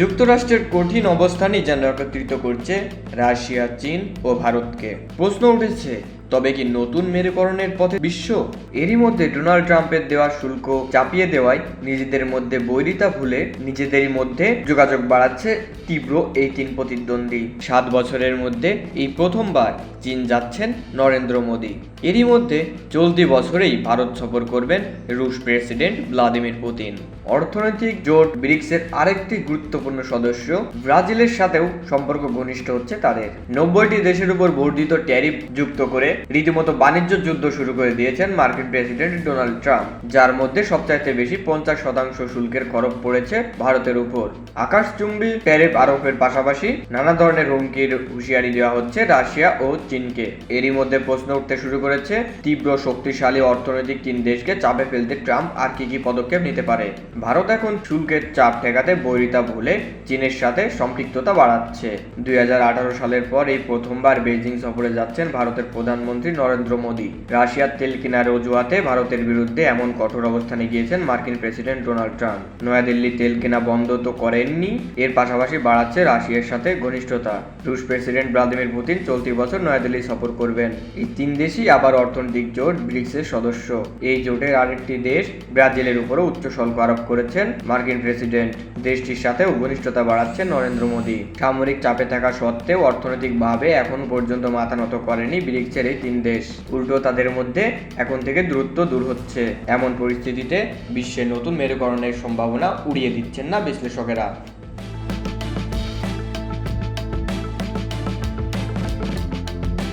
যুক্তরাষ্ট্রের কঠিন অবস্থানই যেন একত্রিত করছে রাশিয়া চীন ও ভারতকে। প্রশ্ন উঠেছে তবে কি নতুন মেরুকরণের পথে বিশ্ব? এরই মধ্যে ডোনাল্ড ট্রাম্পের দেওয়া শুল্ক চাপিয়ে দেওয়ায় নিজেদের মধ্যে বৈরিতা ভুলে নিজেদেরই মধ্যে যোগাযোগ বাড়াচ্ছে তীব্র এই তিন প্রতিদ্বন্দ্বী। সাত বছরের মধ্যে এই প্রথমবার চীন যাচ্ছেন নরেন্দ্র মোদী। এরই মধ্যে চলতি বছরেই ভারত সফর করবেন রুশ প্রেসিডেন্ট ভ্লাদিমির পুতিন। অর্থনৈতিক জোট ব্রিক্সের আরেকটি গুরুত্বপূর্ণ সদস্য ব্রাজিলের সাথেও সম্পর্ক ঘনিষ্ঠ হচ্ছে তাদের। নব্বইটি দেশের উপর বর্ধিত ট্যারিফ যুক্ত করে রীতিমতো বাণিজ্য যুদ্ধ শুরু করে দিয়েছেন মার্কিন প্রেসিডেন্ট ডোনাল্ড ট্রাম্প, যার মধ্যে সবচাইতে বেশি পঞ্চাশ শতাংশ শুল্কের খরচ পড়েছে ভারতের উপর। আকাশচুম্বী ট্যারিফ আরোপের পাশাপাশি নানা ধরনের হুমকির হুঁশিয়ারি দেওয়া হচ্ছে রাশিয়া ও চীনকে। এরই মধ্যে প্রশ্ন উঠতে শুরু করেছে, তীব্র শক্তিশালী অর্থনৈতিক তিন দেশকে চাপে ফেলতে ট্রাম্প আর কি কি পদক্ষেপ নিতে পারে? ভারত এখন শুল্কের চাপ ঠেকাতে বৈরিতা ভুলে চীনের সাথে সম্পৃক্ততা বাড়াচ্ছে। দুই হাজার আঠারো সালের পর এই প্রথমবার বেজিং সফরে যাচ্ছেন ভারতের প্রধানমন্ত্রী। নরেন্দ্র মোদী। রাশিয়ার তেল কেনার অজুহাতে ভারতের বিরুদ্ধে এমন কঠোর অবস্থানে গিয়েছেন মার্কিন প্রেসিডেন্ট ডোনাল্ড ট্রাম্প। নয়াদিল্লি তেল কেনা বন্ধ তো করেননি, এর পাশাপাশি বাড়াচ্ছে রাশিয়ার সাথে ঘনিষ্ঠতা। রুশ প্রেসিডেন্ট ভ্লাদিমির পুতিন চলতি বছর নয়াদিল্লি সফর করবেন। এই তিন দেশই আবার অর্থনৈতিক জোট ব্রিক্সের সদস্য। এই জোটের আরেকটি দেশ ব্রাজিলের উপরও উচ্চ শুল্ক আরোপ করেছেন মার্কিন প্রেসিডেন্ট। দেশটির সাথে ঘনিষ্ঠতা বাড়াচ্ছেন নরেন্দ্র মোদী। সামরিক চাপে থাকা সত্ত্বেও অর্থনৈতিকভাবে এখন পর্যন্ত মাথা নত করেনি ব্রিক্সের এই তিন দেশ উল্টো তাদের মধ্যে এখন থেকে দূরত্ব দূর হচ্ছে। এমন পরিস্থিতিতে বিশ্বে নতুন মেরুকরণের সম্ভাবনা উড়িয়ে দিচ্ছেন না বিশ্লেষকেরা।